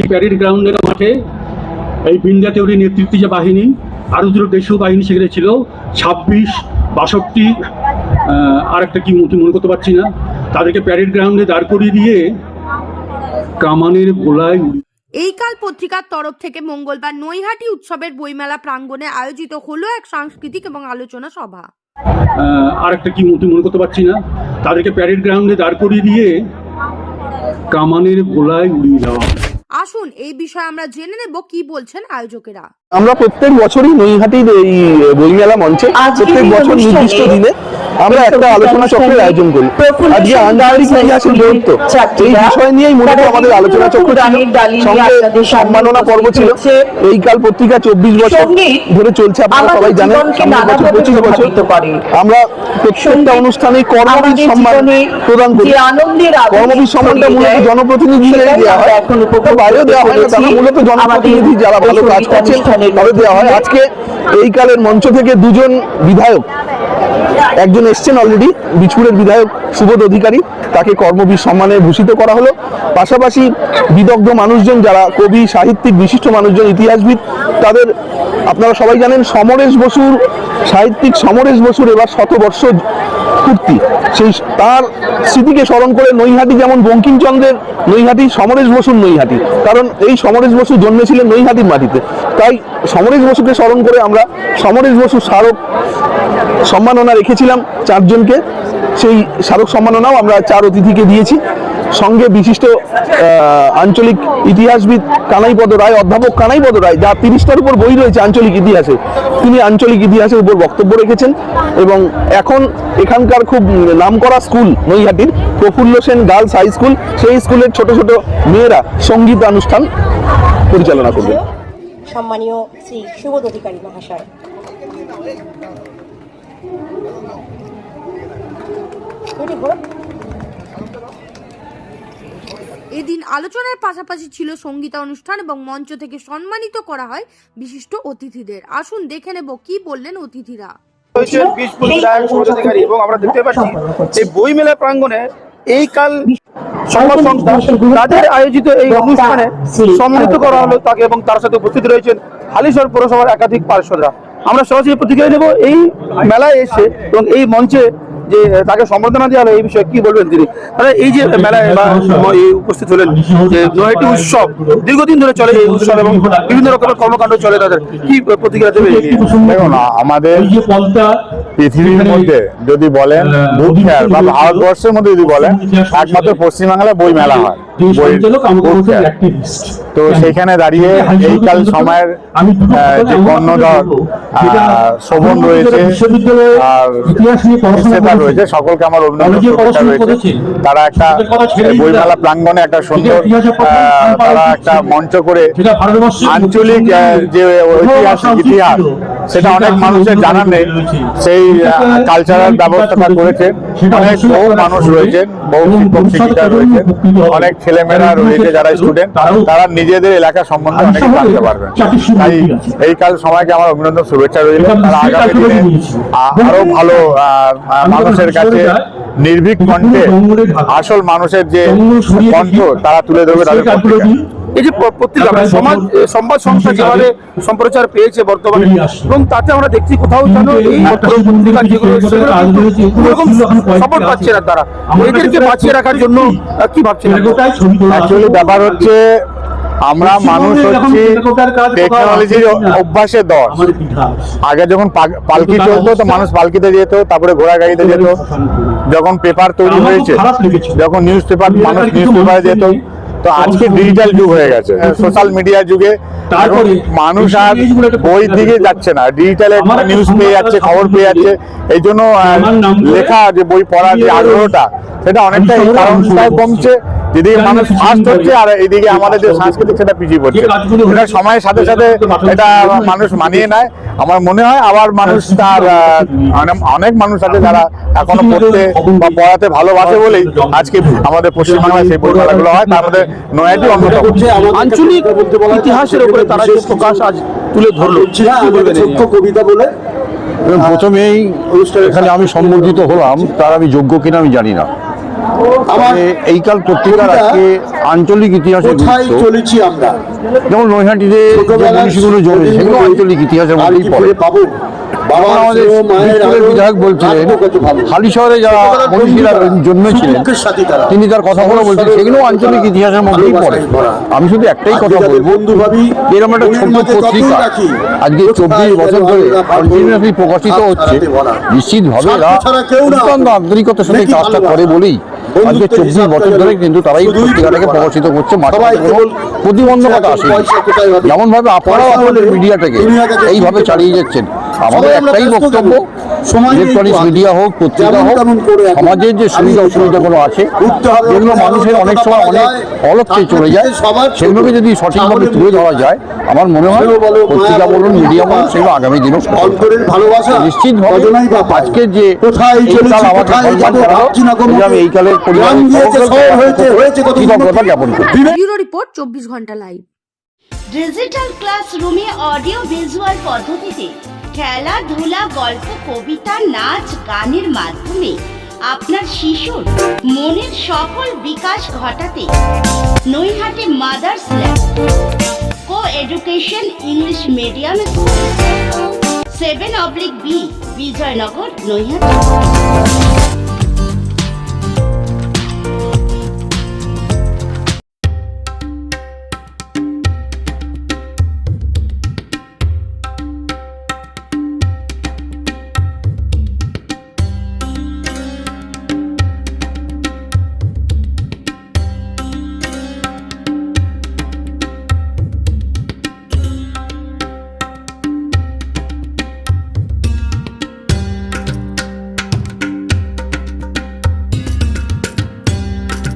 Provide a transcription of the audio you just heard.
এই প্যারেড গ্রাউন্ডের মাঠে এই বিন্ধ্যা তেওরির নেতৃত্বে যে বাহিনী আরও দুটো দেশীয় বাহিনী সেখানে ছিল ছাব্বিশ বাষট্টি আর একটা কি মনে করতে পারছি না। তাদেরকে প্যারেড গ্রাউন্ডে দাঁড় করিয়ে দিয়ে কামানের গোলায় এই কাল পত্রিকার তরফ থেকে মঙ্গলবার নৈহাটি উৎসবের বইমেলা প্রাঙ্গণে আয়োজিত হলো এক সাংস্কৃতিক এবং আলোচনা সভা। আর একটা কি মনে করতে পারছি না। তাদেরকে প্যারেড গ্রাউন্ডে দাঁড় করিয়ে দিয়ে কামানের গোলায় উড়িয়ে দেওয়া। আসুন এই বিষয়ে আমরা জেনে নেব কি বলছেন আয়োজকেরা। আমরা প্রত্যেক বছরই নৈহাটির এই বইমেলা মঞ্চে প্রত্যেক বছর নির্দিষ্ট দিনে আমরা একটা আলোচনা চক্রের আয়োজন করি। আজকে আঞ্চলিক ইতিহাসের গুরুত্ব এই বিষয় নিয়েই মূলত আমাদের আলোচনা চক্র ছিল। সঙ্গে সম্মাননা পর্ব ছিল। এই কাল পত্রিকা চব্বিশ বছর ধরে চলছে আপনারা সবাই জানেন। পঁচিশ বছর আমরা প্রত্যেকটা অনুষ্ঠানে কর্মবীর সম্মান প্রদান করি। কর্মবীর সম্মানটা মূলত জনপ্রতিনিধিদের দেওয়া হয়। তো বাইরেও দেওয়া হয় তারা মূলত জনপ্রতিনিধি যারা ভালো কাজ করছেন তাদের দেওয়া হয়। আজকে এই কালের মঞ্চ থেকে দুজন বিধায়ক একজন এসছেন অলরেডি বিছপুরের বিধায়ক সুবোধ অধিকারী, তাকে কর্মবীর সম্মানে ভূষিত করা হলো। পাশাপাশি বিদগ্ধ মানুষজন যারা কবি, সাহিত্যিক, বিশিষ্ট মানুষজন, ইতিহাসবিদ, তাদের আপনারা সবাই জানেন, সমরেশ বসুর, সাহিত্যিক সমরেশ বসুর এবার শতবর্ষ পূর্তি সেই তার স্মৃতিকে স্মরণ করে নৈহাটি যেমন বঙ্কিমচন্দ্রের নৈহাটি, সমরেশ বসুর নৈহাটি। কারণ এই সমরেশ বসু জন্মেছিলেন নৈহাটির মাটিতে। তাই সমরেশ বসুকে স্মরণ করে আমরা সমরেশ বসু স্মারক সম্মাননা রেখেছিলাম চারজনকে। সেই স্মারক সম্মাননাও আমরা চার অতিথিকে দিয়েছি। সঙ্গে বিশিষ্ট আঞ্চলিক ইতিহাসবিদ কানাইপদ রায়, অধ্যাপক কানাইপদ রায়, যা তিরিশটার উপর বই রয়েছে আঞ্চলিক ইতিহাসে। তিনি আঞ্চলিক ইতিহাসের উপর বক্তব্য রেখেছেন এবং এখন এখানকার খুব নামকরা school নৈহাটির Prafulla Sen girls high school, সেই স্কুলের ছোট ছোট মেয়েরা সংগীত অনুষ্ঠান পরিচালনা করবে। সম্মানীয় শ্রী সুবোধ অধিকারী মহাশয়। আলোচনার পাশাপাশি ছিল সঙ্গীতা অনুষ্ঠান এবং মঞ্চ থেকে সম্মানিত করা হয় বিশিষ্ট অতিথিদের। আসুন দেখে নেব কি বললেন অতিথিরা। এবং আমরা দেখতে পাচ্ছি এই বই মেলা প্রাঙ্গণে এই কাল সংবাদ সংস্থা তাদের আয়োজিত এই অনুষ্ঠানে সম্মানিত করা হলো তাকে এবং তার সাথে উপস্থিত রয়েছেন হালিশহর পৌরসভার একাধিক পার্শ্বদরা আমরা সরাসরি প্রতিক্রিয়া দেবো এই মেলায় এসে এবং এই মঞ্চে যে তাকে সম্বর্ধনা দেওয়া হলো এই বিষয়ে কি বলবেন তিনি তাহলে এই যে মেলায় বা উপস্থিত হলেন যে নয়টি উৎসব দীর্ঘদিন ধরে চলে এই উৎসব এবং বিভিন্ন রকমের কর্মকাণ্ড চলে তাদের কি প্রতিক্রিয়া দেবে? দেখুন আমাদের পৃথিবীর মধ্যে যদি বলেন বুক ফেয়ার বা ভারতবর্ষের মধ্যে যদি বলেন একমাত্র পশ্চিমবাংলায় বই মেলা হয়। বই। তো সেখানে দাঁড়িয়ে এই কাল সময়ের যে কর্ণধর শোভন রয়েছে আর রয়েছে। সকলকে আমার অভিনন্দন রয়েছে। তারা একটা বইমেলা প্রাঙ্গণে একটা সুন্দর তারা একটা মঞ্চ করে আঞ্চলিক যে ঐতিহাসিক ইতিহাস সেটা অনেক মানুষের জানা নেই। সেই কালচারাল ব্যবস্থাটা করেছে। অনেক বহু মানুষ রয়েছেন বহু শিক্ষক শিক্ষিকা রয়েছেন অনেক ছেলেমেয়েরা রয়েছে যারা স্টুডেন্ট তারা নিজেদের এলাকা সম্বন্ধে অনেক জানতে পারবেন। তাই এই কাল সময়কে আমার অভিনন্দন, শুভেচ্ছা রইল। আগামী দিনে আরও ভালো মানুষের কাছে নির্ভীক কণ্ঠে আসল মানুষের যে কণ্ঠ তারা তুলে ধরবে তাদের এই যে পত্রিকা মানে সমাজ সংবাদ সংস্থা যেভাবে সম্প্রচার পেয়েছে বর্তমানে এবং তাতে আমরা দেখছি কোথাও যেন এই পত্রিকা যেগুলো সাপোর্ট পাচ্ছে না তারা। এদেরকে বাঁচিয়ে রাখার জন্য কি অ্যাকচুয়ালি ব্যাপার হচ্ছে আমরা মানুষ হচ্ছি টেকনোলজির অভ্যাসের দশ। আগে যখন পালকি চলতো তো মানুষ পালকিতে যেত তারপরে ঘোড়া গাড়িতে যেত। যখন পেপার তৈরি হয়েছে যখন নিউজ পেপার মানুষ নিউজ পেপারে যেত তো আজকে ডিজিটাল যুগ হয়ে গেছে। সোশ্যাল মিডিয়া যুগে মানুষ আর বই দিকে যাচ্ছে না। ডিজিটালে নিউজ পেয়ে যাচ্ছে খবর পেয়ে যাচ্ছে। এই জন্য লেখা যে বই পড়ার যে আগ্রহটা সেটা অনেকটা এই কারণটাই কমছে। যেদিকে মানুষ ফাস্ট হচ্ছে আর এইদিকে আমাদের যে সাংস্কৃতিক সেটা পিছিয়ে পড়ছে এটা সময়ের সাথে সাথে এটা মানুষ মানিয়ে নেয়। আমার মনে হয় আবার মানুষ তার অনেক- অনেক মানুষ আছে যারা এখনও পড়তে বা পড়াতে ভালোবাসে বলেই আজকে আমাদের পশ্চিমবাংলায় সেই বইমেলাগুলো হয়। তার মধ্যে নয়াটি অন্যতম আঞ্চলিক ইতিহাসের উপরে তারা যে প্রকাশ আজ তুলে ধরলো। কি বলবেন এই নিয়ে? এবং প্রথমেই এখানে আমি সম্বর্ধিত হলাম তার আমি যোগ্য কিনা আমি জানি না। এই কাল পত্রিকার আজকে আঞ্চলিক ইতিহাসে চলেছি আমরা? যেমন নৈহাটিতে জিনিসগুলো সেগুলো আঞ্চলিক ইতিহাসের মধ্যেই পড়ে। পাবো? আমাদের বিধায়ক বলছিলেন রাখব হালি শহরে যারা মনীষীরা জন্মেছিলেন সুখের সাথী তারা। তিনি তার কথাগুলো বলছেন সেগুলো আঞ্চলিক ইতিহাসের মধ্যেই পড়ে। আমি শুধু একটাই কথা বলব বন্ধু ভাবি, এরকম একটা মনের ছোট পত্রিকা আজকে চব্বিশ বছর ধরে কন্টিনিউসলি প্রকাশিত হচ্ছে। ছাড়াতে বলা। নিশ্চিতভাবে এরা কেউ না। অত্যন্ত আন্তরিকতার সাথে কাজটা করে বলেই আজকে চব্বিশ বছর ধরে কিন্তু তারা এই পত্রিকাটাকে প্রকাশিত করছে প্রতিবন্ধকতা আসে আসেনি। যেমন ভাবে আপনারাও আপনাদের মিডিয়াটাকে এইভাবে চালিয়ে যাচ্ছেন। আমাদের একটাই বক্তব্য ইলেকট্রনিক্স মিডিয়া হোক পত্রিকা হোক সমাজের যে সুবিধা অসুবিধাগুলো আছে হবে, মানুষের অনেক সময় অনেক অলক্ষে চলে যায়। সেগুলোকে যদি সঠিকভাবে তুলে ধরা যায় আমার মনে হয় বলো, পত্রিকা বলুন বলো, মিডিয়া বলুন সেগুলো আগামী দিনেও সফল হবে। ভালোবাসা নিশ্চিতভাবে কজনাই আজকের যে আমি এই কালের কৃতজ্ঞতা জ্ঞাপন করি রিপোর্ট চব্বিশ ঘণ্টা লাইভ। ডিজিটাল ক্লাসরুমে অডিও ভিজুয়াল পদ্ধতিতে খেলাধুলা গল্প, কবিতা, নাচ, গানের মাধ্যমে আপনার শিশুর মনের সকল বিকাশ ঘটাতে Naihati mother's lab co education English medium school, seven oblique B, Bijaynagar, Naihati.